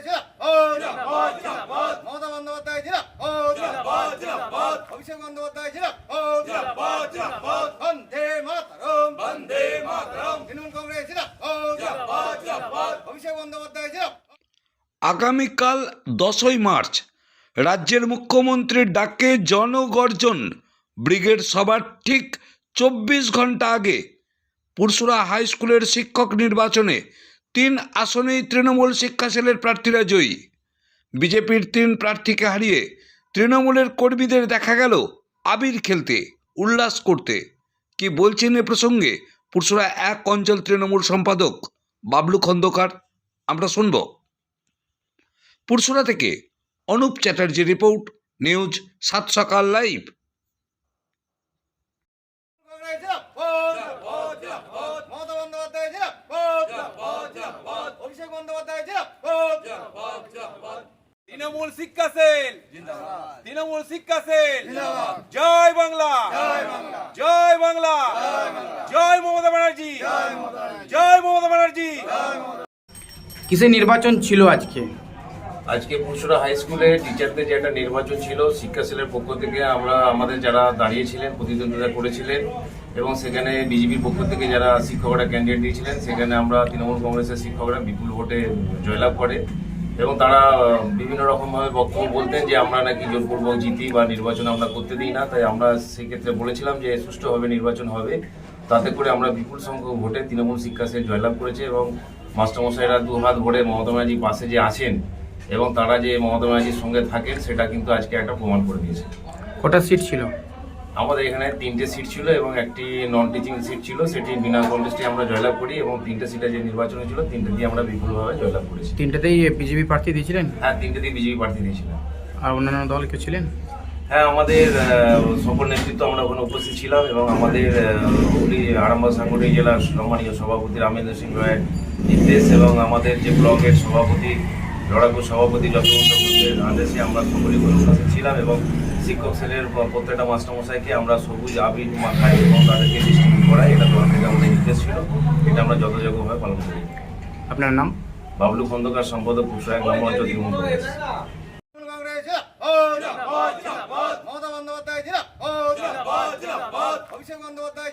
কংগ্রেস জিন্দাবাদ জিন্দাবাদ মমতা বন্দ্যোপাধ্যায় জিন্দাবাদ জিন্দাবাদ অভিষেক বন্দ্যোপাধ্যায় জিন্দাবাদ জিন্দাবাদ বন্দে মাতরম বন্দে মাতরম তৃণমূল কংগ্রেস জিন্দাবাদ জিন্দাবাদ অভিষেক বন্দ্যোপাধ্যায় আগামীকাল দশই মার্চ রাজ্যের মুখ্যমন্ত্রীর ডাকে জনগর্জন। ব্রিগেড সভার ঠিক চব্বিশ ঘণ্টা আগে পুরসুরা হাই স্কুলের শিক্ষক নির্বাচনে তিন আসনেই তৃণমূল শিক্ষা সেলের প্রার্থীরা জয়ী। বিজেপির তিন প্রার্থীকে হারিয়ে তৃণমূলের কর্মীদের দেখা গেল আবির খেলতে, উল্লাস করতে। কি বলছেন এ প্রসঙ্গে পুরসুরা এক অঞ্চল তৃণমূল সম্পাদক বাবলু খন্দকার? আমরা শুনব। পুরসুরা থেকে অনুপ চ্যাটার্জি রিপোর্ট, নিউজ সাত সকাল লাইভ কংগ্রেস জিন্দাবাদ জিন্দাবাদ মমতা বন্দ্যোপাধ্যায় জিন্দাবাদ জিন্দাবাদ অভিষেক বন্দ্যোপাধ্যায় জিন্দাবাদ জিন্দাবাদ তৃণমূল শিক্ষা সেল। তৃণমূল শিক্ষা সেল। জয় বাংলা। জয় বাংলা। জয় মমতা ব্যানার্জি। জয় মমতা ব্যানার্জি। কিসের নির্বাচন ছিল আজকে? আজকে পুরসুরা হাই স্কুলে টিচারদের যে একটা নির্বাচন ছিল শিক্ষা সেলের পক্ষ থেকে আমরা আমাদের যারা দাঁড়িয়েছিলেন প্রতিদ্বন্দ্বিতা করেছিলেন এবং সেখানে বিজেপির পক্ষ থেকে যারা শিক্ষকরা ক্যান্ডিডেট দিয়েছিলেন সেখানে আমরা তৃণমূল কংগ্রেসের শিক্ষকরা বিপুল ভোটে জয়লাভ করে। এবং তারা বিভিন্ন রকমভাবে বক্তব্য বলতেন যে আমরা নাকি জোরপূর্বক জিতি বা নির্বাচন আমরা করতে দিই না। তাই আমরা সেক্ষেত্রে বলেছিলাম যে সুষ্ঠুভাবে নির্বাচন হবে। তাতে করে আমরা বিপুল সংখ্যক ভোটে তৃণমূল শিক্ষা সেল জয়লাভ করেছে এবং মাস্টারমশাইরা দু হাত ভরে মমতা ব্যানার্জির পাশে যে আছেন এবং তারা যে মমতা ব্যানার্জির সঙ্গে থাকেন, সেটা কিন্তু আজকে একটা প্রমাণ করে দিয়েছে। কটা সিট ছিল? আমাদের এখানে তিনটে সিট ছিল এবং একটি নন টিচিং সিট ছিল। সেটি বিনা কন্টেস্টে আমরা জয়লাভ করি এবং তিনটে সিটে যে নির্বাচন হয়েছিল তিনটে দিয়ে আমরা বিপুলভাবে জয়লাভ করেছি। তিনটাতেই বিজেপি প্রার্থী দিয়েছিলেন? হ্যাঁ তিনটে দিয়ে বিজেপি প্রার্থী দিয়েছিলেন। আর অন্যান্য দল কেউ ছিলেন? হ্যাঁ আমাদের সকল নেতৃত্ব আমরা ওখানে উপস্থিত ছিলাম এবং আমাদের হুগলি আরামবাগ সাংগঠনিক জেলার সম্মানীয় সভাপতি রামেন্দ্র সিং রায়ের নির্দেশ এবং আমাদের যে ব্লকের সভাপতি লড়াকু সভাপতি ঘোষের আদেশে আমরা ওখানে উপস্থিত ছিলাম এবং শিক্ষক সেলের প্রত্যেকটা মাস্টারমশাইকে আমরা সবুজ আবির মাখাই এবং তাদেরকে ডিস্ট্রিবিউট করাই। এটা দল থেকে আমাদের নির্দেশ ছিল। এটা আমরা যথাযোগ্যভাবে পালন করি। আপনার নাম? বাবলু খন্দকার সম্পাদক কুশায় গ্রামাঞ্চল তৃণমূল কংগ্রেস। তৃণমূল কংগ্রেস অভিষেক বন্দ্যোপাধ্যায়